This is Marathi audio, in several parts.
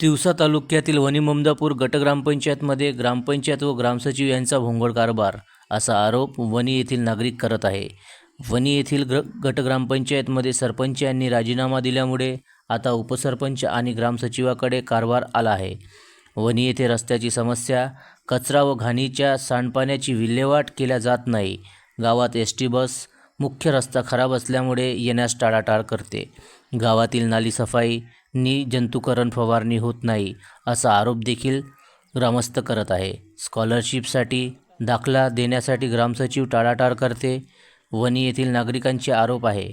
तिवसा तालुक्यातील वनीमदापूर गटग्रामपंचायतमध्ये ग्रामपंचायत व ग्रामसचिव यांचा भोंगळ कारभार असा आरोप वनी येथील नागरिक करत आहे. वनी येथील ग्र गटग्रामपंचायतमध्ये सरपंच यांनी राजीनामा दिल्यामुळे आता उपसरपंच आणि ग्रामसचिवाकडे कारभार आला आहे. वनी येथे रस्त्याची समस्या कचरा व घाणीच्या सांडपाण्याची विल्हेवाट केल्या जात नाही. गावात एस टी बस मुख्य रस्ता खराब असल्यामुळे येण्यास टाळाटाळ करते. गावातील नाली सफाई नि जंतुकरण फवारणी होत नाही असा आरोप देखील ग्रामस्थ करत आहे. स्कॉलरशिपसाठी दाखला देण्यासाठी ग्रामसचिव टाळाटाळ करते वनी येथील नागरिकांचे आरोप आहे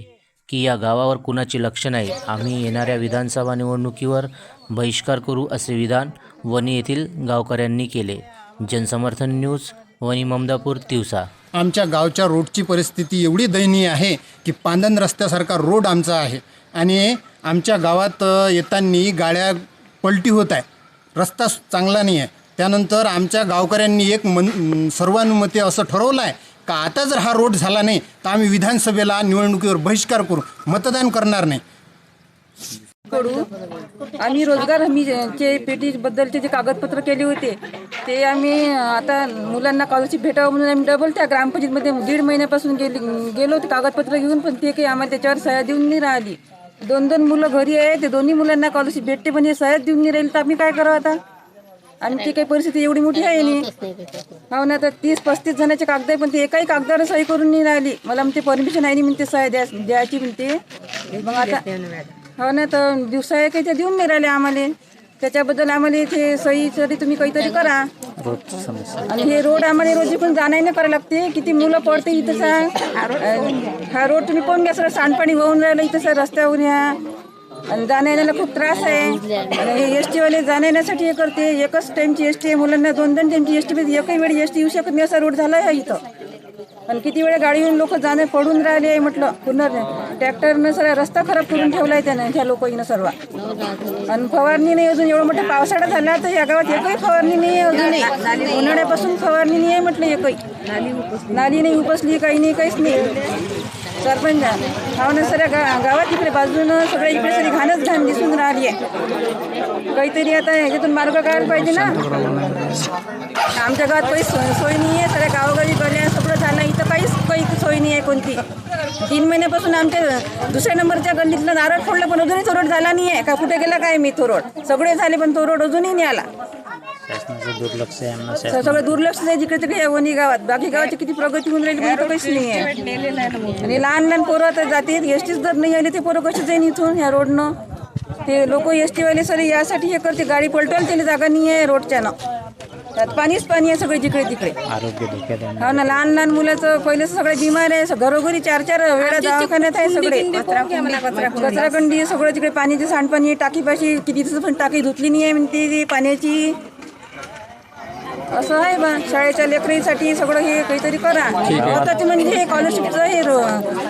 की या गावावर कुणाचे लक्ष नाही. आम्ही येणाऱ्या विधानसभा निवडणुकीवर बहिष्कार करू असे विधान वनी येथील गावकऱ्यांनी केले. जनसमर्थन न्यूज वनी ममदापूर तिवसा. आमच्या गावच्या रोडची परिस्थिती एवढी दयनीय आहे की पांदन रस्त्यासारखा रोड आमचा आहे आणि आमच्या गावात येताना गाड्या पलटी होत आहे. रस्ता चांगला नाही आहे. त्यानंतर आमच्या गावकऱ्यांनी एक मन सर्वानुमते असं ठरवलं आहे का आता जर हा रोड झाला नाही तर आम्ही विधानसभेला निवडणुकीवर बहिष्कार करू मतदान करणार नाही. कडू आम्ही रोजगार हमीचे पेटीबद्दलचे जे कागदपत्र केले होते ते आम्ही आता मुलांना कॉलरशिप भेटावं म्हणून आम्ही डबल त्या ग्रामपंचायतमध्ये दीड महिन्यापासून गेली गेलो होते. कागदपत्र घेऊन पण ते काही आम्हाला त्याच्यावर सह्या देऊन नाही राहिली. दोन दोन मुलं घरी आहे ते दोन्ही मुलांना स्कॉलरशिप भेटते पण हे सह्याच देऊन नाही राहील तर आम्ही काय करावं आता? आणि ती काही परिस्थिती एवढी मोठी आहे नाही. हो ना तर तीस पस्तीस जणांचे कागद आहे पण ते एकाही कागदावर सही करून नाही राहिली. मला म्हणते परमिशन आहे नाही म्हणते सह्या द्या द्यायची म्हणते. मग आता हो ना तर दिवसा आहे काही ते देऊन नाही राहिले आम्हाला. त्याच्याबद्दल आम्हाला इथे सहीसाठी तुम्ही काहीतरी करा. आणि हे रोड आम्हाला रोजी पण जाणं नाही करावं लागते. किती मुलं पडते इथं सा हा रोड तुम्ही कोण घ्या सर सांडपाणी वाहून राहिलं इथं सर रस्त्यावर या. आणि जाण्या येण्याला खूप त्रास आहे. आणि हे एस टीवाले जाण्या येण्यासाठी हे करते. एकच टाईमची एस टी आहे. मुलांना दोन दोन टाईमची एस टी एकही वेळ एस टी येऊ शकत नाही. असा रोड झाला आहे इथं. आणि किती वेळा गाडी येऊन लोक जाणे पडून राहिले आहे म्हटलं पुन्हा ट्रॅक्टरनं सगळा रस्ता खराब करून ठेवला आहे त्यानं ह्या लोकांना सर्व. आणि फवारणी नाही अजून एवढा मोठा पावसाळा झाला तर या गावात एकही फवारणी नाही आहे अजून उन्हाळ्यापासून फवारणी नाही आहे म्हटलं एकही. नाली नाही उपसली काही नाही काहीच नाही. सरपंच हा ना सगळ्या गा गावात इकडे बाजूनं सगळ्या इकडे सगळी घाणच घाण दिसून राहिली आहे. काहीतरी आता ह्याच्यातून मार्ग काढायला पाहिजे ना. आमच्या गावात काही सोय सोय नाही आहे सगळ्या गावोगावी गल्या सगळं झालं इथं काहीच काही सोय नाही आहे कोणती. तीन महिन्यापासून आमच्या दुसऱ्या नंबरच्या गल्लीतलं नारळ फोडलं पण अजूनही तो रोड झाला नाही आहे का कुठे गेला काय मी तो रोड? सगळे झाले पण तो रोड अजूनही नाही आला. शासनाचं दुर्लक्ष आहे यांना स- सगळं दुर्लक्ष आहे जिकडे तिकडे या वणी गावात. बाकी गावाची किती प्रगती होऊन राहिली पण इथं काहीच नाही आहे. आणि लहान लहान पोरं आता जाते एस टीच जर नाही आले ते पोरं कशी जाईन इथून ह्या रोडनं? ते लोक एस टीवाले सर यासाठी हे करते. गाडी पलटवायला त्याला जागा नाही आहे रोडच्यानं त्यात पाणीच पाणी आहे सगळे जिकडे तिकडे. आरोग्य धोक्यात आहे हो ना लहान लहान मुलाचं पहिले सगळे बिमार आहे. घरोघरी चार चार वेळा दवाखान्यात आहे सगळे. कचराकुंडी सगळं तिकडे पाण्याचे सांडपाणी टाकीपाशी किती दिवस पण टाकी धुतली नाही आहे म्हणते ती पाण्याची. असं आहे बा शाळेच्या लेकरीसाठी सगळं हे काहीतरी करा. आता म्हणजे हे स्कॉलरशिपचं हे रो-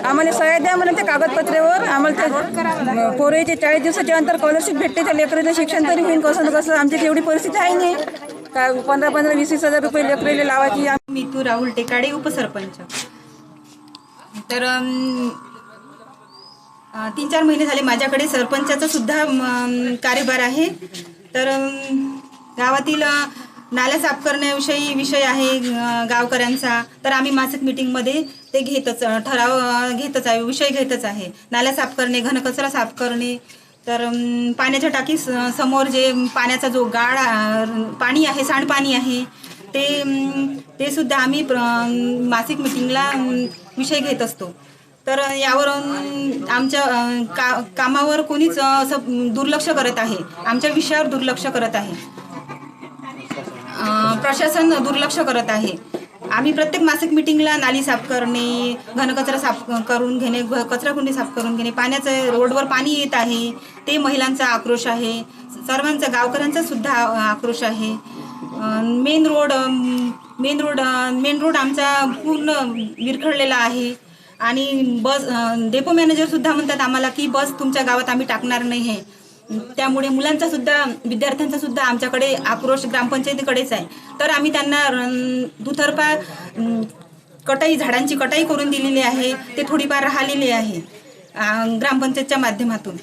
आम्हाला सह्या द्या म्हणून त्या कागदपत्रेवर आम्हाला त्या पोरेचे चाळीस दिवसाच्या अंतर स्कॉलरशिप भेटते त्या लेकरीचं शिक्षण तरी होईल कसं ना कसं आमची एवढी परिस्थिती आहे नाही का पंधरा पंधरा वीस वीस हजार रुपये लेकरीला लावायची मितू राहुल टेकाडे उपसरपंच. तर अम, अ, तीन चार महिने झाले माझ्याकडे सरपंचाचा सुद्धा अम, कार्यभार आहे. तर अम, गावातील अ, नाल्या साफ करण्याविषयी विषय आहे गावकऱ्यांचा. तर आम्ही मासिक मिटिंगमध्ये ते घेतच ठराव घेतच आहे विषय घेतच आहे. नाल्या साफ करणे घनकचरा साफ करणे तर पाण्याच्या टाकी स- समोर जे पाण्याचा जो गाळ पाणी आहे सांडपाणी आहे ते ते सुद्धा आम्ही प्र- मासिक मिटिंगला विषय घेत असतो. तर यावरून आमच्या का कामावर कोणीच असं दुर्लक्ष करत आहे. आमच्या विषयावर दुर्लक्ष करत आहे. प्रशासन दुर्लक्ष करत आहे. आम्ही प्रत्येक मासिक मिटिंगला नाली साफ करणे घनकचरा साफ करून घेणे कचराकुंडी साफ करून घेणे पाण्याचं रोडवर पाणी येत आहे ते महिलांचा आक्रोश आहे सर्वांचा गावकऱ्यांचा सुद्धा आक्रोश आहे. Main road main road main road आमचा पूर्ण विरखडलेला आहे. आणि बस डेपो मॅनेजर सुद्धा म्हणतात आम्हाला की बस तुमच्या गावात आम्ही टाकणार नाही आहे. त्यामुळे मुलांचा सुद्धा विद्यार्थ्यांचा सुद्धा आमच्याकडे आक्रोश ग्रामपंचायतीकडेच आहे. तर आम्ही त्यांना दुतर्फा कटाई झाडांची कटाई करून दिलेली आहे. ते थोडीफार राहिलेली आहे ग्रामपंचायतच्या माध्यमातून.